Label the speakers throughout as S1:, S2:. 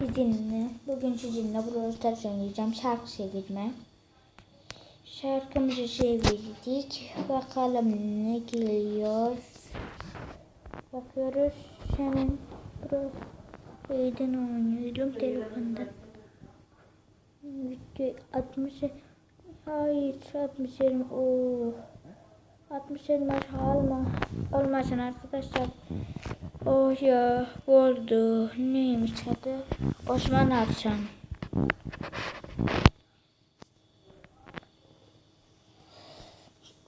S1: sizinle, bugün sizinle Brawl Stars oynayacağım. Şarkı çevirme. Şarkımızı çevirdik. Bakalım ne geliyor. Bakıyoruz. Hemen Brawl Stars'den oynuyorum telefonda. Video 60 Hayır 60 elim. Oo. 60 elmas alma. Olmasın arkadaşlar. Oh ya oldu. Neymiş adı? Osman Arçan.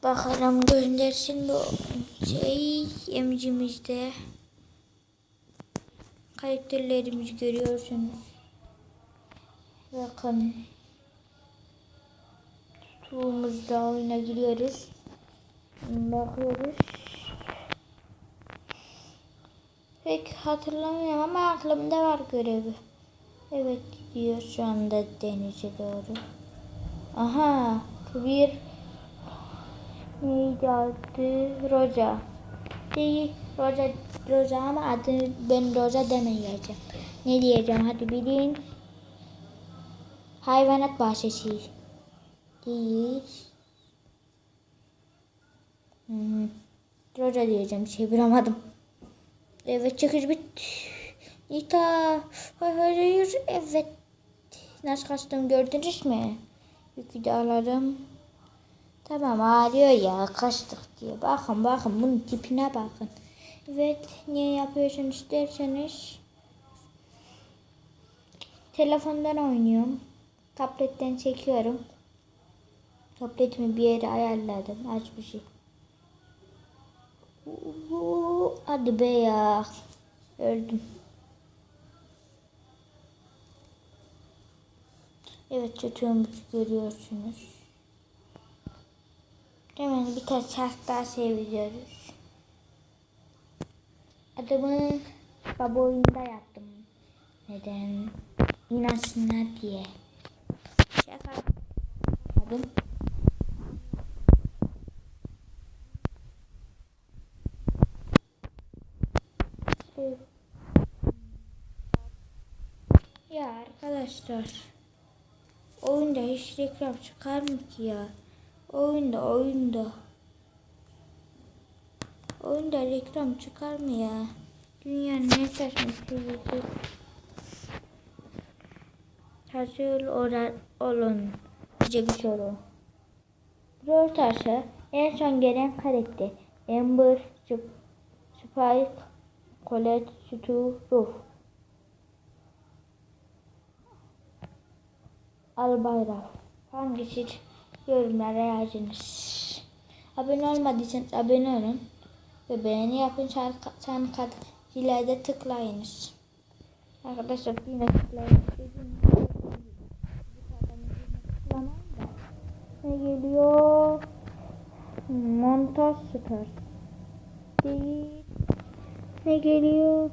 S1: Bakalım göndersin bu şey emcimizde. Karakterlerimizi görüyorsunuz. Bakın. Tuğumuzda oyuna giriyoruz. Bakıyoruz. Pek hatırlamıyorum ama aklımda var görevi. Evet gidiyor şu anda denize doğru. Aha bir neydi adı? Roza. Değil Roza, Roza ama adı ben Roza demeyeceğim. Ne diyeceğim hadi bilin. Hayvanat bahçesi. Değil. Hı. Roza diyeceğim çeviremedim. Evet çıkış bit. Nita. Hayır hayır evet. Nasıl kaçtım gördünüz mü? Yükü de alalım. Tamam ağrıyor ya kaçtık diye. Bakın bakın bunun tipine bakın. Evet niye yapıyorsunuz derseniz. Telefondan oynuyorum. Tabletten çekiyorum. Tabletimi bir yere ayarladım. Aç bir şey. Oo, Hadi be ya. Öldüm. Evet çocuğumuzu görüyorsunuz. Hemen birkaç şarkı daha seviyoruz. Adımı baba oyunda yaptım. Neden? İnasınlar diye. Şaka. Adım. Evet. Ya arkadaşlar. Oyunda hiç reklam çıkar mı ki ya? Oyunda oyunda. Oyunda reklam çıkar mı ya? Dünyanın ne saçma şeyi. Hazır olun. Size bir soru. Brawl Stars'a en son gelen karakter Amber, Sp- Spike, Colette, Stu, Ruff. Al bayrak. Hangisi yorumlara yazınız. Abone olmadıysanız abone olun. Ve beğeni yapın. Çan zilerde tıklayınız. Arkadaşlar yine tıklayın. Ne geliyor? Montaj Star. Ne geliyor?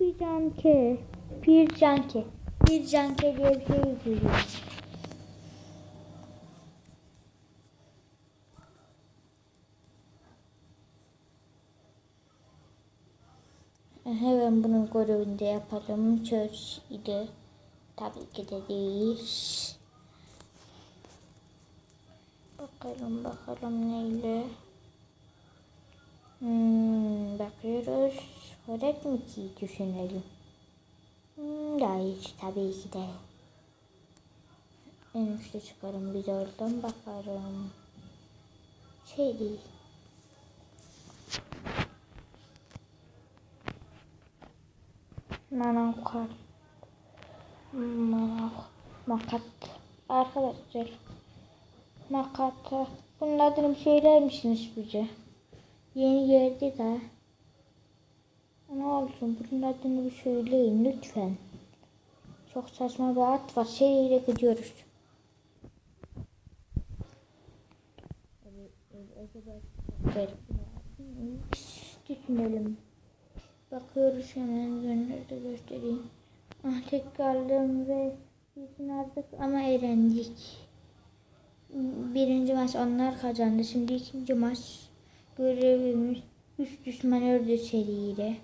S1: Bir canke. Bir canke. Bir canke geliyor. Hemen bunun görevini de yapalım. Çöz idi. Tabii ki de değil. Bakalım bakalım neyle. Hmm, bakıyoruz. Öğret mi ki düşünelim. Hmm, hayır tabii ki de. En üstte çıkarım bir de oradan bakarım. Şey değil. Manakat. Manak. Makat. Arkadaşlar. Makata. Bunun adını söyler misiniz bize? Yeni geldi de. Ne olsun bunun adını bir söyleyin lütfen. Çok saçma bir at var. Seriyle gidiyoruz. Evet. Düşünelim. Bakıyoruz hemen önlerde göstereyim. Ah tek kaldım ve bizim artık ama eğlendik. Birinci maç onlar kazandı. Şimdi ikinci maç görevimiz üç düşman öldü seriyle.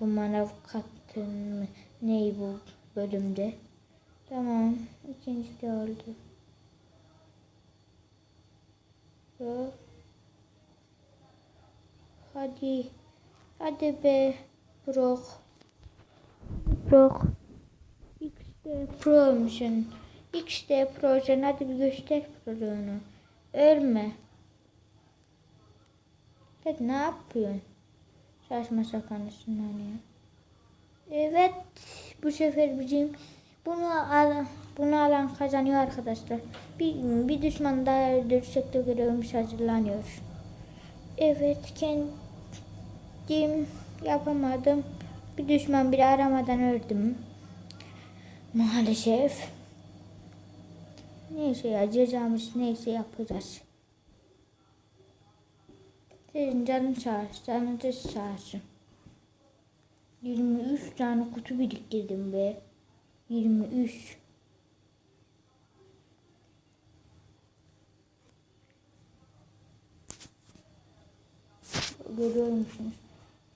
S1: Bu manav kaptın mı? Ney bu? Bölümde. Tamam. İkinci de oldu. Hadi. Hadi be. Brok. Brok. XD Pro'muşsun. XD Pro'sun. Hadi bir göster Pro'luğunu. Ölme. Sen ne yapıyorsun? Saçma sapan üstünden ya. Evet. Bu sefer bizim bunu alan, bunu alan kazanıyor arkadaşlar. Bir, bir düşman daha öldürsek de görevimiz hazırlanıyor. Evet kendim yapamadım. Bir düşman bile aramadan öldüm. Maalesef. Neyse ya cezamız neyse yapacağız. Sizin canın sağ olsun, canınız sağ olsun. 23 tane kutu biriktirdim be. 23. Görüyor musunuz?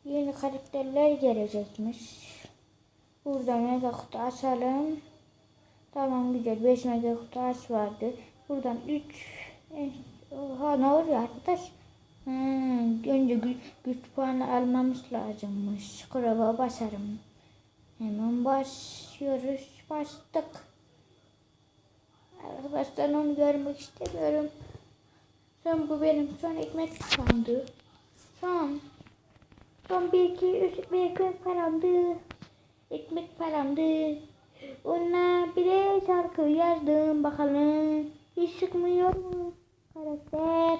S1: Yeni karakterler gelecekmiş. Buradan mega kutu açalım. Tamam güzel. 5 mega kutu aç vardı. Buradan 3 Oha ne oluyor arkadaş? Hmm, önce gü güç puanı almamız lazımmış. Kuraba basarım. Hemen başlıyoruz. Bastık. Arkadaşlar onu görmek istemiyorum. Son bu benim son ekmek paramdı. Son. Son bir iki üç ekmek paramdı. Ekmek paramdı. Ona bile şarkı yazdım bakalım. Hiç çıkmıyor mu karakter?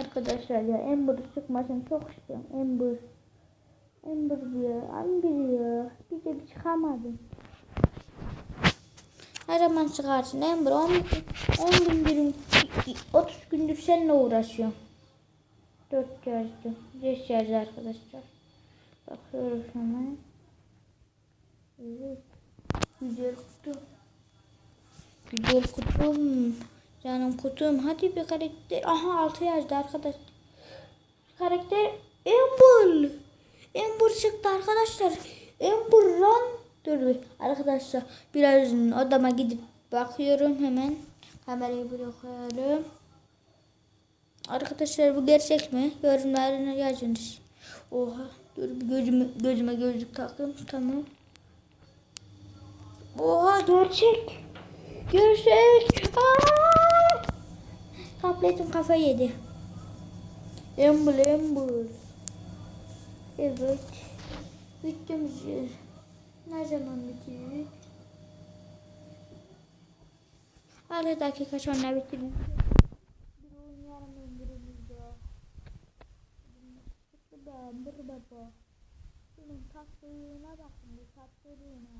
S1: Arkadaşlar ya Ember çıkmasını çok istiyorum. Ember. Ember diyor. Ember ya. Bir de bir çıkamadım. Her zaman çıkarsın Ember. 10, 10 gündür, 30 gündür seninle uğraşıyorum. 4 yazdı. 5 yazdı arkadaşlar. Bakıyoruz hemen. Evet. Güzel kutu. Güzel kutum. Canım kutum. Hadi bir karakter. Aha 6 yazdı arkadaş. Karakter Amber. Amber çıktı arkadaşlar. Amber lan. Dur bir arkadaşlar. Biraz odama gidip bakıyorum hemen. Kamerayı buraya koyalım. Arkadaşlar bu gerçek mi? Yorumlarına yazınız. Oha. Dur bir gözüme, gözüme gözlük takayım. Tamam. Oha gerçek. Gerçek. Aa! Tabletim kafa yedi. Embul embul. Evet. Videomuzu ne zaman bitirir? 6 dakika sonra bitirir. Bir oynayalım ömrümüzde. Sıkı da bir baba. Şunun tatlılığına bakın bir tatlılığına.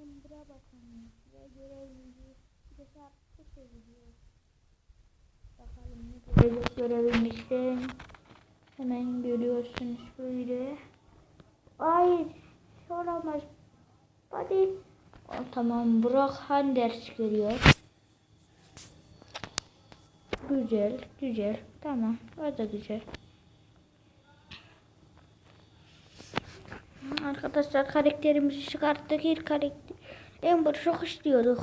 S1: Embra bakın. Ve görevimizi bir de şarkı söylüyor. Bakalım ne gelecek görevimizden. Hemen görüyorsunuz böyle. Ay olamaz. Hadi. O, tamam Burak Han ders görüyor. Güzel, güzel. Tamam, o da güzel. Arkadaşlar karakterimizi çıkarttık. İlk karakter. Amber çok istiyorduk.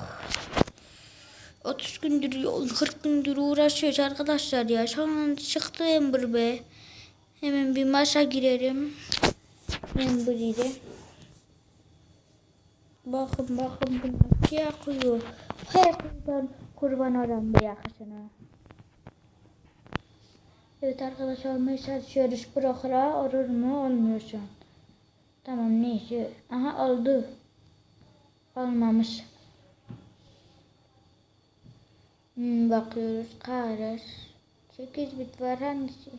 S1: 30 gündür, 40 gündür uğraşıyoruz arkadaşlar ya. An çıktı Amber be. Hemen bir maça girelim. Amber ile. Bakın bakın bu yakıyor. Her kurban olan bir yakasına. Evet arkadaşlar olmaya çalışıyoruz. Bırakıra olur mu? Olmuyor şu an. Tamam neyse. Aha oldu. Olmamış. Hmm, bakıyoruz. Karar. 8 bit var hangisi?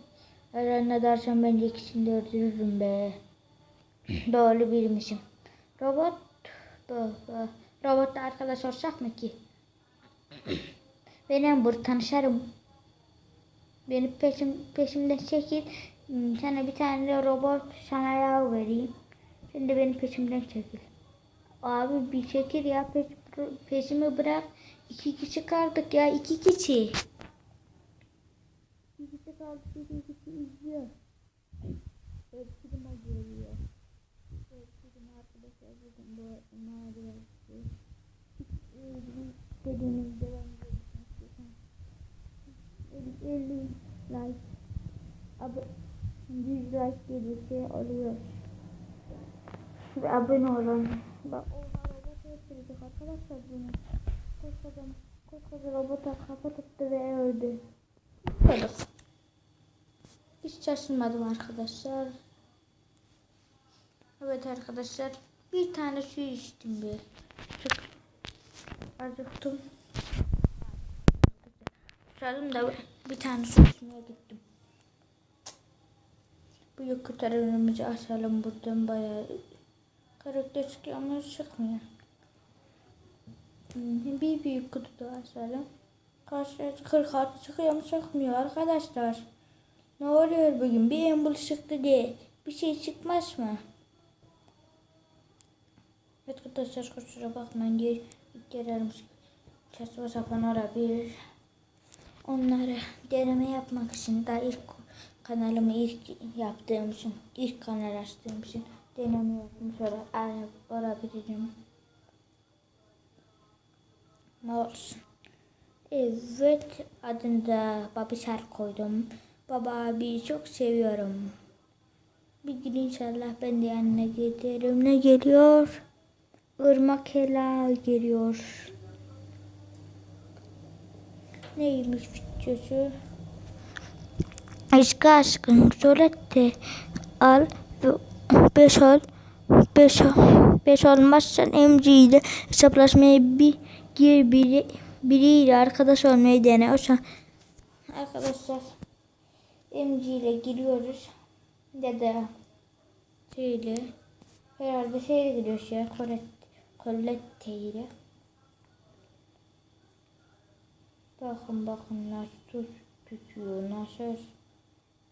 S1: Eren'le dersen bence ikisini de öldürürüm be. Doğru bilmişim. Robot. Robotla arkadaş olsak mı ki? Benim burada tanışarım. Beni peşim, peşimden çekil. Hmm, Sana bir tane de robot sana yav vereyim. Sen de benim peşimden çekil. Abi bir çekil ya peş, peşimi bırak. İki kişi kaldık ya iki kişi. İki kişi kaldık iki kişi izliyor. Öpsürüm acıyor. Öpsürüm arkadaşlar bugün bu mağara yaptı. Dediğimiz devam ediyoruz. 50 like ab 100 like gelirse oluyor. Ve abone olun. Bak öldürecek arkadaşlar bunu. Koskoca, koskoca robota kafa tuttu ve öldü. Böyle. Hiç şaşırmadım arkadaşlar. Evet arkadaşlar. Bir tane su içtim bir. Çok acıktım. Susadım da bir tane su içmeye gittim. Bu yük kurtarımımızı asalım buradan bayağı karakter çıkıyor ama çıkmıyor. Bir büyük kutu asalım. Karşı 46 çıkıyor ama çıkmıyor arkadaşlar. Ne oluyor bugün? Bir embul çıktı diye bir şey çıkmaz mı? Evet arkadaşlar kusura bakmayın diye girermiş. Saçma sapan olabilir. Onları deneme yapmak için daha ilk kanalımı ilk yaptığım için, ilk kanal açtığım için deneme alıp olabilirim. Ne. Evet adını da Babişer koydum. Baba abiyi çok seviyorum. Bir gün inşallah ben de yanına giderim. Ne geliyor? Irmak helal geliyor. Neymiş videosu? Aşkı aşkın surette al ve beş ol. Beş, ol- beş olmazsan MG ile hesaplaşmaya bir gir biri, biriyle arkadaş olmayı dene. O arkadaşlar MG ile giriyoruz. Ya da şeyle herhalde şeyle giriyoruz ya Colette, Colette ile. Bakın bakın nasıl tut, tutuyor nasıl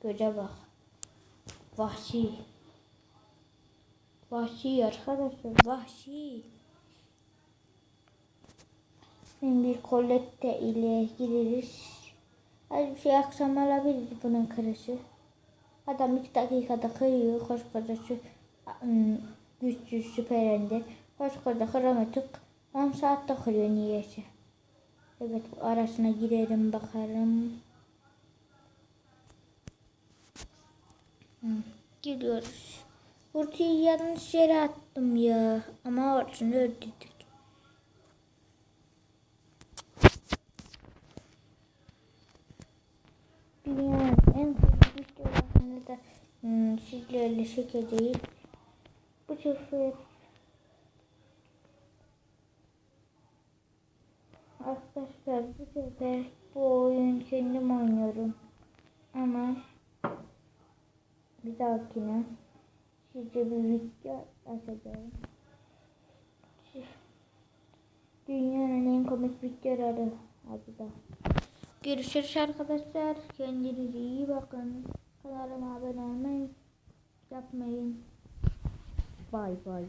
S1: göze bak. Vahşi. Vahşi arkadaşlar vahşi. Şimdi bir Colette ile gireriz. Az bir şey akşam olabilir bunun kırışı. Adam iki dakikada kırıyor koskoca şu güçsüz süperende. Koskoca kıramatık 10 saatte kırıyor niyeyse. Evet arasına girerim bakarım. Hı, Gidiyoruz. Burayı yanlış yere attım ya. Ama olsun öldürdük. Dünyanın en kısa videolarını da hmm, sizlerle çekeceğiz. Bu sefer Arkadaşlar bu sefer bu oyun kendim oynuyorum. Ama bir dahakine size bir video atacağım. Dünyanın en komik videoları adı da. Görüşürüz arkadaşlar. Kendinize iyi bakın. Kanalıma abone olmayı yapmayın. Bye bye.